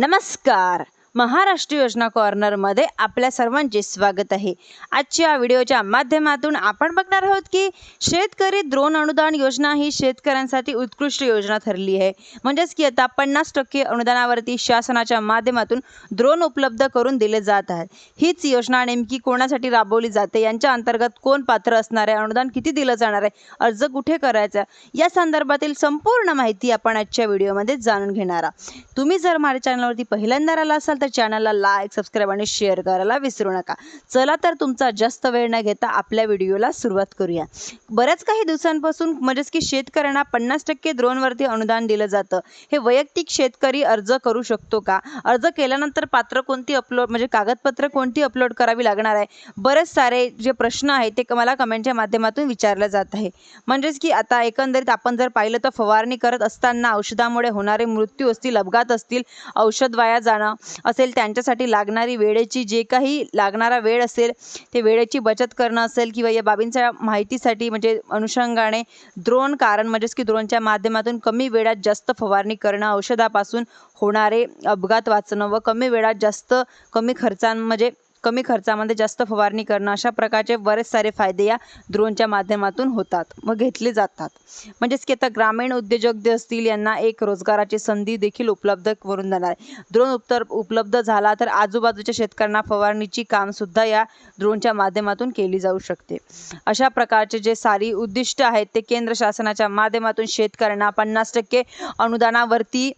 नमस्कार. महाराष्ट्र योजना कॉर्नरमध्ये आपल्या सर्वांचे स्वागत आहे. आजच्या व्हिडिओच्या माध्यमातून आपण बघणार आहोत की शेतकरी द्रोण अनुदान योजना ही शेतकऱ्यांसाठी उत्कृष्ट योजना ठरली आहे. म्हणजेच की आता पन्नास टक्के अनुदानावरती शासनाच्या माध्यमातून द्रोण उपलब्ध करून दिले जात आहेत. हीच योजना नेमकी कोणासाठी राबवली जाते? यांच्या अंतर्गत कोण पात्र असणार? आहे अनुदान किती दिलं जाणार आहे? अर्ज कुठे करायचा? या संदर्भातील संपूर्ण माहिती आपण आजच्या व्हिडिओमध्ये जाणून घेणार आहोत. तुम्ही जर माझ्या चॅनलवरती पहिल्यांदा आला असाल तर चॅनलला लाईक सबस्क्राईब आणि शेअर करायला विसरू नका. चला तर तुमचा जास्त वेळ न घेता आपल्या व्हिडिओला सुरुवात करूया. बऱ्याच काही दिवसांपासून म्हणजेच की शेतकऱ्यांना पन्नास टक्के द्रोणवरती अनुदान दिलं जातं. हे वैयक्तिक शेतकरी अर्ज करू शकतो का? अर्ज केल्यानंतर पात्र कोणती अपलोड म्हणजे कागदपत्र कोणती अपलोड करावी लागणार आहे? बरेच सारे जे प्रश्न आहेत ते मला कमेंटच्या माध्यमातून विचारलं जात आहे. म्हणजेच की आता एकंदरीत आपण जर पाहिलं तर फवारणी करत असताना औषधामुळे होणारे मृत्यू असतील अपघात असतील औषध वाया जाणं असेल त्यांच्यासाठी लागणारी वेळेची जे काही लागणारा वेळ असेल ते वेळेची बचत करणं असेल किंवा या बाबींच्या माहितीसाठी म्हणजे अनुषंगाने द्रोण कारण म्हणजेच की द्रोणच्या माध्यमातून कमी वेळात जास्त फवारणी करणं औषधापासून होणारे अपघात वाचणं व कमी वेळात जास्त कमी खर्चांमध्ये म्हणजे कमी खर्चामध्ये जास्त फवारणी करणं अशा प्रकारचे बरेच सारे फायदे या ड्रोनच्या माध्यमातून होतात व घेतले जातात. म्हणजेच की आता ग्रामीण उद्योजक जे असतील यांना एक रोजगाराची संधी देखील उपलब्ध करून देणार आहे. ड्रोन उत्तर उपलब्ध झाला तर आजूबाजूच्या शेतकऱ्यांना फवारणीची कामसुद्धा या ड्रोनच्या माध्यमातून केली जाऊ शकते. अशा प्रकारचे जे सारी उद्दिष्ट आहेत ते केंद्र शासनाच्या माध्यमातून शेतकऱ्यांना पन्नास टक्के अनुदानावरती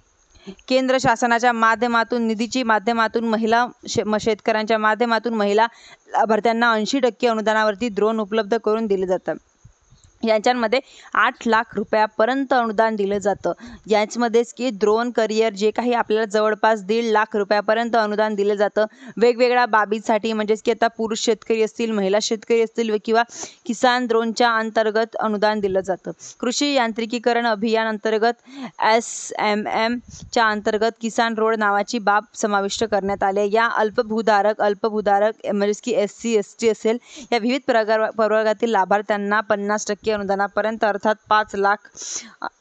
केंद्र शासनाच्या माध्यमातून निधीची माध्यमातून महिला शे म शेतकऱ्यांच्या माध्यमातून महिला लाभार्थ्यांना ऐंशी टक्के अनुदानावरती द्रोण उपलब्ध करून दिले जातात. यांच्यामध्ये आठ लाख रुपयापर्यंत अनुदान दिलं जातं. याचमध्येच की द्रोण करिअर जे काही आपल्याला जवळपास दीड लाख रुपयापर्यंत अनुदान दिलं जातं. वेगवेगळ्या बाबीसाठी म्हणजेच की आता पुरुष शेतकरी असतील महिला शेतकरी असतील किंवा किसान द्रोणच्या अंतर्गत अनुदान दिलं जातं. कृषी यांत्रिकीकरण अभियान अंतर्गत एस एम एमच्या अंतर्गत किसान रोड नावाची बाब समाविष्ट करण्यात आले या अल्पभूधारक अल्पभूधारक म्हणजेच की एस सी एस टी असेल या विविध प्रकार प्रवर्गातील लाभार्थ्यांना पन्नास टक्के अनुदानापर्यंत अर्थात पाच लाख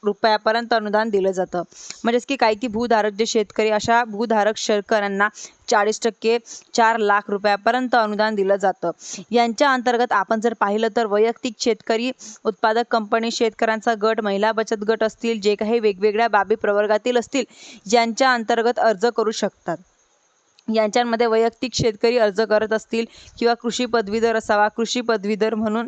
रुपयापर्यंत अनुदान दिलं जातं. म्हणजेच की काही की भूधारक जे शेतकरी अशा भूधारक शेतकऱ्यांना चाळीस टक्के चार लाख रुपयापर्यंत अनुदान दिलं जातं. यांच्या अंतर्गत आपण जर पाहिलं तर वैयक्तिक शेतकरी उत्पादक कंपनी शेतकऱ्यांचा गट महिला बचत गट असतील जे काही वेगवेगळ्या बाबी प्रवर्गातील असतील यांच्या अंतर्गत अर्ज करू शकतात. यांच्यामध्ये वैयक्तिक शेतकरी अर्ज करत असतील किंवा कृषी पदवीधर असावा कृषी पदवीधर म्हणून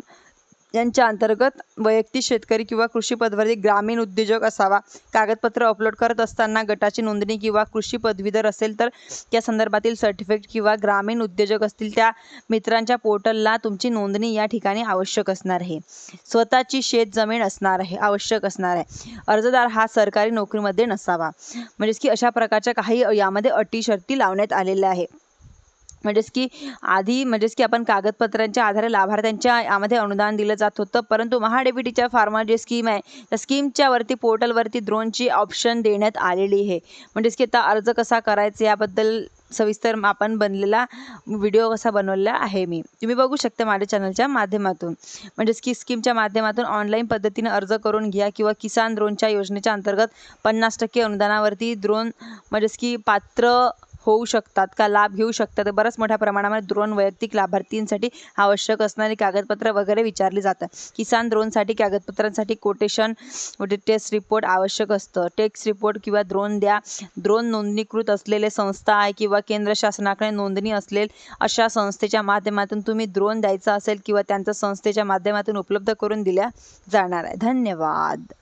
यांच्या अंतर्गत वैयक्तिक शेतकरी किंवा कृषी पदवीधर ग्रामीण उद्योजक असावा. कागदपत्र अपलोड करत असताना गटाची नोंदणी किंवा कृषी पदवीधर असेल तर त्या संदर्भातील सर्टिफिकेट किंवा ग्रामीण उद्योजक असतील त्या मित्रांच्या पोर्टलला तुमची नोंदणी या ठिकाणी आवश्यक असणार आहे. स्वतःची शेत जमीन असणार आहे आवश्यक असणार आहे. अर्जदार हा सरकारी नोकरीमध्ये नसावा. म्हणजेच की अशा प्रकारच्या काही यामध्ये अटी शर्ती लावण्यात आलेल्या आहे म्हणजेच की आधी म्हणजेच की आपण कागदपत्रांच्या आधारे लाभार्थ्यांच्या यामध्ये अनुदान दिलं जात होतं. परंतु महाडेबिटीच्या फार्मा जे स्कीम आहे त्या स्कीमच्या वरती पोर्टलवरती द्रोणची ऑप्शन देण्यात आलेली आहे. म्हणजेच की आता अर्ज कसा करायचा याबद्दल सविस्तर आपण बनलेला व्हिडिओ कसा बनवलेला आहे मी. तुम्ही बघू शकता माझ्या चॅनलच्या माध्यमातून. म्हणजेच की स्कीमच्या माध्यमातून ऑनलाईन पद्धतीने अर्ज करून घ्या किंवा किसान द्रोणच्या योजनेच्या अंतर्गत पन्नास टक्के अनुदानावरती द्रोण म्हणजेच की पात्र होऊ शकतात का लाभ घेऊ शकतात. बऱ्याच मोठ्या प्रमाणामध्ये द्रोण वैयक्तिक लाभार्थींसाठी आवश्यक असणारी कागदपत्र वगैरे विचारली जातात. किसान द्रोणसाठी कागदपत्रांसाठी कोटेशन टेस्ट रिपोर्ट आवश्यक असतं. टेक्स रिपोर्ट किंवा द्रोण द्या. द्रोण नोंदणीकृत असलेले संस्था आहे किंवा केंद्र शासनाकडे नोंदणी असलेल अशा संस्थेच्या माध्यमातून तुम्ही द्रोण द्यायचा असेल किंवा त्यांच्या संस्थेच्या माध्यमातून उपलब्ध करून दिल्या जाणार आहे. धन्यवाद.